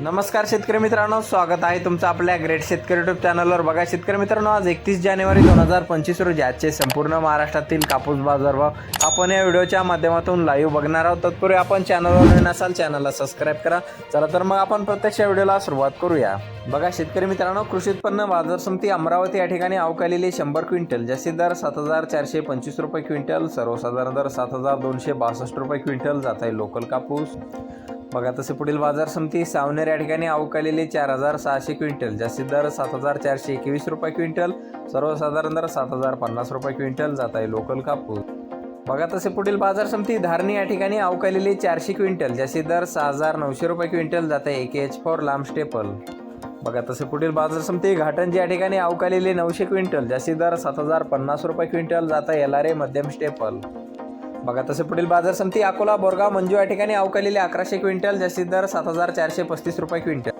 नमस्कार शेतकरी मित्रांनो स्वागत आहे तुमचं आपल्या ग्रेट शेतकरी युट्यूब चॅनलवर बघा शेतकरी मित्रांनो आज एकतीस जानेवारी दोन हजार पंचवीस रोजी आजचे संपूर्ण महाराष्ट्रातील कापूस बाजारभाव आपण या व्हिडिओच्या माध्यमातून लाईव्ह बघणार आहोत. तत्पूर्वी आपण चॅनलवर नवीन असाल चॅनलला सबस्क्राईब करा. चला तर मग आपण प्रत्यक्ष व्हिडिओला सुरुवात करूया. बघा शेतकरी मित्रांनो कृषी उत्पन्न बाजार समिती अमरावती या ठिकाणी अवकालेली शंभर क्विंटल जास्तीत दर सात हजार चारशे पंचवीस रुपये क्विंटल सर्वसाधारण दर सात हजार दोनशे बासष्ट रुपये क्विंटल जात आहे लोकल कापूस. बघा तसे पुढील बाजार समिती सावनेर या ठिकाणी अवकालेले चार हजार सहाशे क्विंटल जास्तीत दर सात हजार चारशे एकवीस रुपये क्विंटल सर्वसाधारण दर सात हजार पन्नास रुपये क्विंटल जात आहे लोकल कापूस. बघा तसे पुढील बाजार समिती धारणी या ठिकाणी अवकालेले चारशे क्विंटल जास्तीत दर सहा हजार नऊशे रुपये क्विंटल जात आहे एक एच फॉर लांब स्टेपल. बघा तसे पुढील बाजार समिती घाटंजी या ठिकाणी अवकालेले नऊशे क्विंटल जास्तीत दर सात हजार पन्नास रुपये क्विंटल जात आहे एल आर ए मध्यम स्टेपल. बघा तसे पुढील बाजार समिती अकोला बोरगाव मंजू या ठिकाणी अवकालेले अकराशे क्विंटल जास्तीत दर सात हजार चारशे पस्तीस रुपये क्विंटल.